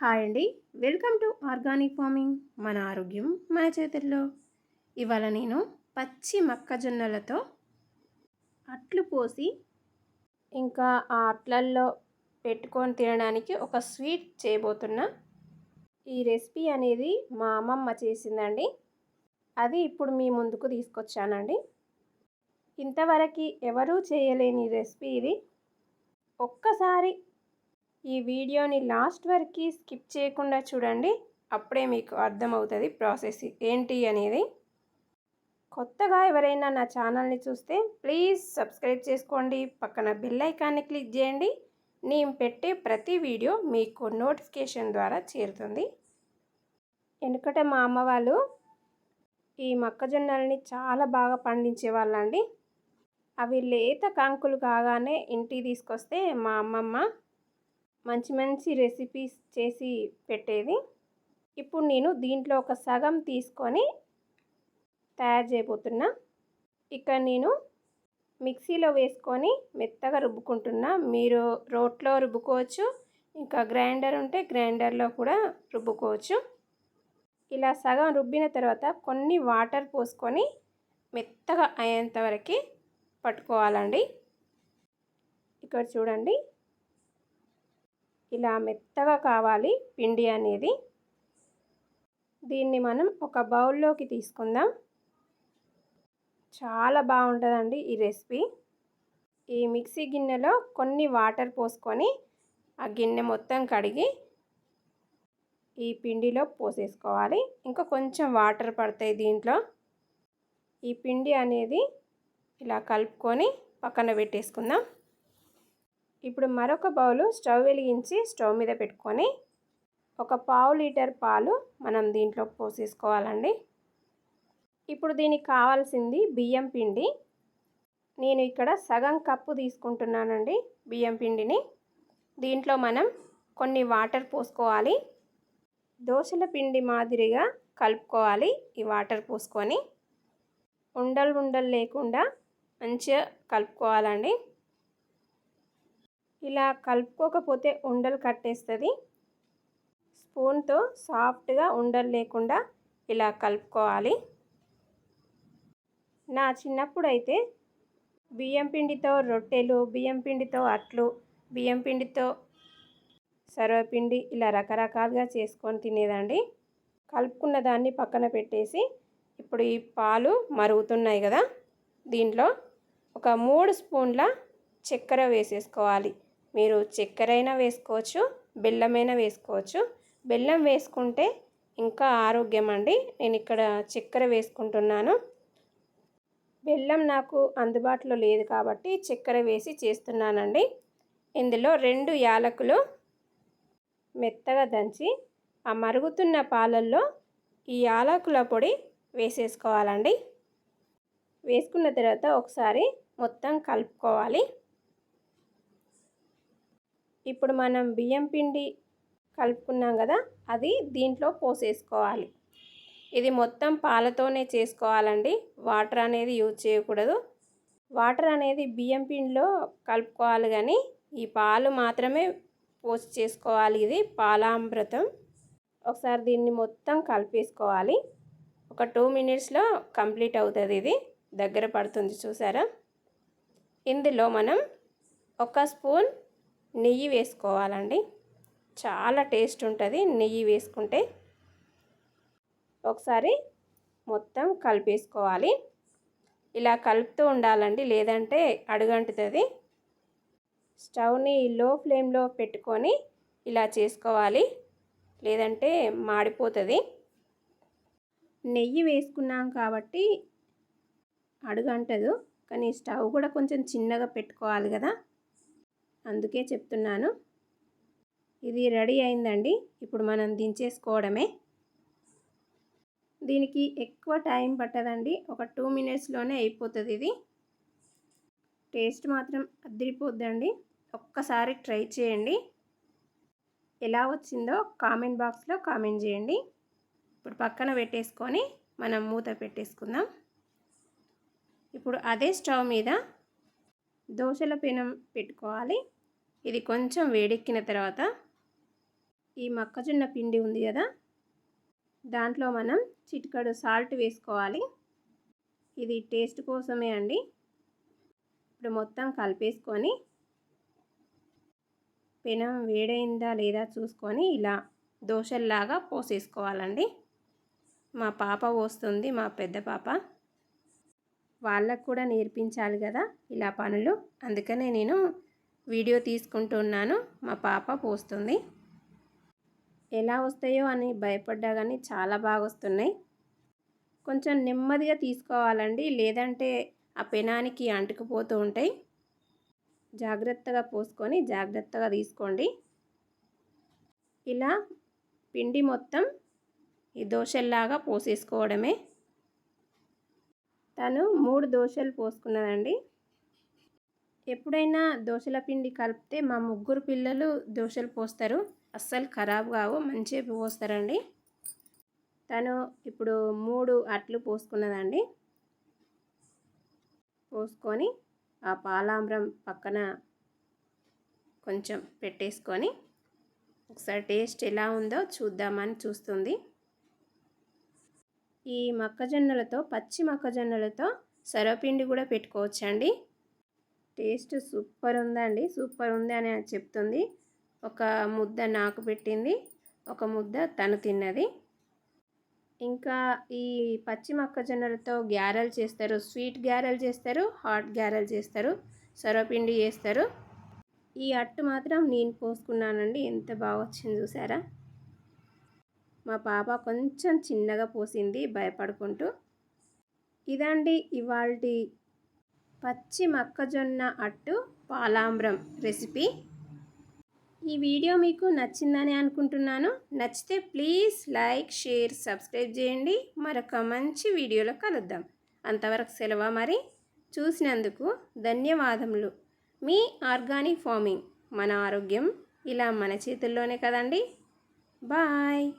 Hi అండి. Welcome to organic farming. మన ఆరోగ్యం మన చేతుల్లో. ఇవాళ నేను పచ్చి మొక్కజొన్నలతో అట్లు పోసి ఇంకా ఆ అట్లల్లో పెట్టుకొని తినడానికి ఒక స్వీట్ చేయబోతున్నా. ఈ రెసిపీ అనేది మా అమ్మమ్మ చేసిందండి. అది ఇప్పుడు మీ ముందుకు తీసుకొచ్చానండి. ఇంతవరకు ఎవరూ చేయలేని రెసిపీ ఇది. ఒక్కసారి ఈ వీడియోని లాస్ట్ వరకు స్కిప్ చేయకుండా చూడండి. అప్పుడే మీకు అర్థమవుతుంది ప్రాసెస్ ఏంటి అనేది. కొత్తగా ఎవరైనా నా ఛానల్ని చూస్తే ప్లీజ్ సబ్స్క్రైబ్ చేసుకోండి. పక్కన బెల్ ఐకాన్ని క్లిక్ చేయండి. నేను పెట్టే ప్రతి వీడియో మీకు నోటిఫికేషన్ ద్వారా చేరుతుంది. ఎందుకంటే మా అమ్మ వాళ్ళు ఈ మొక్కజొన్నలని చాలా బాగా పండించే వాళ్ళండి. అవి లేత కంకులు కాగానే ఇంటికి తీసుకొస్తే మా అమ్మమ్మ మంచి మంచి రెసిపీస్ చేసి పెట్టేది. ఇప్పుడు నేను దీంట్లో ఒక సగం తీసుకొని తయారు చేయబోతున్నా. ఇక్కడ నేను మిక్సీలో వేసుకొని మెత్తగా రుబ్బుకుంటున్నా. మీరు రోట్లో రుబ్బుకోవచ్చు ఇంకా గ్రైండర్ ఉంటే గ్రైండర్లో కూడా రుబ్బుకోవచ్చు. ఇలా సగం రుబ్బిన తర్వాత కొన్ని వాటర్ పోసుకొని మెత్తగా అయ్యేంత వరకు పట్టుకోవాలండి. ఇక్కడ చూడండి. ఇలా మెత్తగా కావాలి పిండి అనేది. దీన్ని మనం ఒక బౌల్లోకి తీసుకుందాం. చాలా బాగుంటుందండి ఈ రెసిపీ. ఈ మిక్సీ గిన్నెలో కొన్ని వాటర్ పోసుకొని ఆ గిన్నె మొత్తం కడిగి ఈ పిండిలో పోసేసుకోవాలి. ఇంకా కొంచెం వాటర్ పడతాయి దీంట్లో. ఈ పిండి అనేది ఇలా కలుపుకొని పక్కన పెట్టేసుకుందాం. ఇప్పుడు మరొక బౌలు స్టవ్ వెలిగించి స్టవ్ మీద పెట్టుకొని ఒక పావు లీటర్ పాలు మనం దీంట్లో పోసేసుకోవాలండి. ఇప్పుడు దీనికి కావాల్సింది బియ్యం పిండి. నేను ఇక్కడ సగం కప్పు తీసుకుంటున్నానండి బియ్యం పిండిని. దీంట్లో మనం కొన్ని వాటర్ పోసుకోవాలి. దోశల పిండి మాదిరిగా కలుపుకోవాలి ఈ వాటర్ పోసుకొని. ఉండలు ఉండలు లేకుండా మంచిగా కలుపుకోవాలండి. ఇలా కలుపుకోకపోతే ఉండలు కట్టేస్తుంది. స్పూన్తో సాఫ్ట్గా ఉండలు లేకుండా ఇలా కలుపుకోవాలి. నా చిన్నప్పుడు అయితే బియ్యం పిండితో రొట్టెలు బియ్యం పిండితో అట్లు బియ్యం పిండితో సర్వపిండి ఇలా రకరకాలుగా చేసుకొని తినేదండి. కలుపుకున్న దాన్ని పక్కన పెట్టేసి ఇప్పుడు ఈ పాలు మరుగుతున్నాయి కదా దీంట్లో ఒక మూడు స్పూన్ల చక్కెర వేసేసుకోవాలి. మీరు చక్కెర అయినా వేసుకోవచ్చు బెల్లమైనా వేసుకోవచ్చు. బెల్లం వేసుకుంటే ఇంకా ఆరోగ్యం అండి నేను ఇక్కడ చక్కెర వేసుకుంటున్నాను. బెల్లం నాకు అందుబాటులో లేదు కాబట్టి చక్కెర వేసి చేస్తున్నానండి. ఇందులో రెండు యాలకులు మెత్తగా దంచి ఆ మరుగుతున్న పాలల్లో ఈ యాలకుల పొడి వేసేసుకోవాలండి. వేసుకున్న తర్వాత ఒకసారి మొత్తం కలుపుకోవాలి. ఇప్పుడు మనం బియ్యం పిండి కలుపుకున్నాం కదా అది దీంట్లో పోసేసుకోవాలి. ఇది మొత్తం పాలతోనే చేసుకోవాలండి. వాటర్ అనేది యూజ్ చేయకూడదు. వాటర్ అనేది బియ్యం పిండిలో కలుపుకోవాలి కానీ ఈ పాలు మాత్రమే పోసి చేసుకోవాలి. ఇది పాలామృతం. ఒకసారి దీన్ని మొత్తం కలిపేసుకోవాలి. ఒక టూ మినిట్స్లో కంప్లీట్ అవుతుంది ఇది. దగ్గర పడుతుంది చూసారా? ఇందులో మనం ఒక స్పూన్ నెయ్యి వేసుకోవాలండి. చాలా టేస్ట్ ఉంటుంది నెయ్యి వేసుకుంటే. ఒకసారి మొత్తం కలిపేసుకోవాలి. ఇలా కలుపుతూ ఉండాలండి లేదంటే అడుగంటుతుంది. స్టవ్ని లో ఫ్లేమ్లో పెట్టుకొని ఇలా చేసుకోవాలి లేదంటే మాడిపోతుంది. నెయ్యి వేసుకున్నాం కాబట్టి అడుగంటదు కానీ స్టవ్ కూడా కొంచెం చిన్నగా పెట్టుకోవాలి కదా. అందుకే చెప్తున్నాను. ఇది రెడీ అయిందండి. ఇప్పుడు మనం దించేసుకోవడమే. దీనికి ఎక్కువ టైం పట్టదండి. ఒక టూ మినిట్స్లోనే అయిపోతుంది ఇది. టేస్ట్ మాత్రం అద్దరిపోద్దండి ఒక్కసారి ట్రై చేయండి. ఎలా వచ్చిందో కామెంట్ బాక్స్లో కామెంట్ చేయండి. ఇప్పుడు పక్కన పెట్టేసుకొని మనం మూత పెట్టేసుకుందాం. ఇప్పుడు అదే స్టవ్ మీద దోశల పెనం పెట్టుకోవాలి. ఇది కొంచెం వేడెక్కిన తర్వాత ఈ మొక్కజొన్న పిండి ఉంది కదా దాంట్లో మనం చిటికడు సాల్ట్ వేసుకోవాలి. ఇది టేస్ట్ కోసమే అండి. ఇప్పుడు మొత్తం కలిపేసుకొని పెనం వేడైందా లేదా చూసుకొని ఇలా దోశల్లాగా పోసేసుకోవాలండి. మా పాప పోస్తుంది మా పెద్ద పాప. వాళ్ళకు కూడా నేర్పించాలి కదా ఇలా పనులు. అందుకనే నేను వీడియో తీసుకుంటున్నాను. మా పాప పోస్తుంది. ఎలా వస్తాయో అని భయపడ్డా కానీ చాలా బాగా వస్తున్నాయి. కొంచెం నెమ్మదిగా తీసుకోవాలండి. లేదంటే ఆ పెనానికి అంటుకుపోతూ ఉంటాయి. జాగ్రత్తగా పోసుకొని జాగ్రత్తగా తీసుకోండి. ఇలా పిండి మొత్తం ఈ దోశల్లాగా పోసేసుకోవడమే. తను మూడు దోశలు పోసుకున్నదండి. ఎప్పుడైనా దోశల పిండి కలిపితే మా ముగ్గురు పిల్లలు దోశలు పోస్తారు. అస్సలు ఖరాబ్ కావు మంచిగా పోస్తారండి. తను ఇప్పుడు మూడు అట్లు పోసుకున్నదండి. పోసుకొని ఆ పాలాంబ్రం పక్కన కొంచెం పెట్టేసుకొని ఒకసారి టేస్ట్ ఎలా ఉందో చూద్దామని చూస్తుంది. ఈ మొక్కజొన్నలతో పచ్చి మొక్కజొన్నలతో సరవపిండి కూడా పెట్టుకోవచ్చండి. టేస్ట్ సూపర్ ఉందండి సూపర్ ఉంది అని చెప్తుంది. ఒక ముద్ద నాకు పెట్టింది ఒక ముద్ద తను తిన్నది. ఇంకా ఈ పచ్చి మొక్కజొన్నలతో గ్యారెలు చేస్తారు. స్వీట్ గ్యారెలు చేస్తారు హాట్ గ్యారెలు చేస్తారు సొరపిండి చేస్తారు. ఈ అట్టు మాత్రం నేను పోసుకున్నానండి ఎంత బాగా వచ్చింది చూసారా? మా పాప కొంచెం చిన్నగా పోసింది భయపడుకుంటూ. ఇదండి ఇవాళ పచ్చి మొక్కజొన్న అట్టు పాలాంబ్రం రెసిపీ. ఈ వీడియో మీకు నచ్చిందని అనుకుంటున్నాను. నచ్చితే ప్లీజ్ లైక్ షేర్ సబ్స్క్రైబ్ చేయండి. మరొక మంచి వీడియోలో కలుద్దాం. అంతవరకు సెలవు మరి. చూసినందుకు ధన్యవాదములు. మీ ఆర్గానిక్ ఫార్మింగ్ మన ఆరోగ్యం ఇలా మన చేతుల్లోనే కదండి. బాయ్.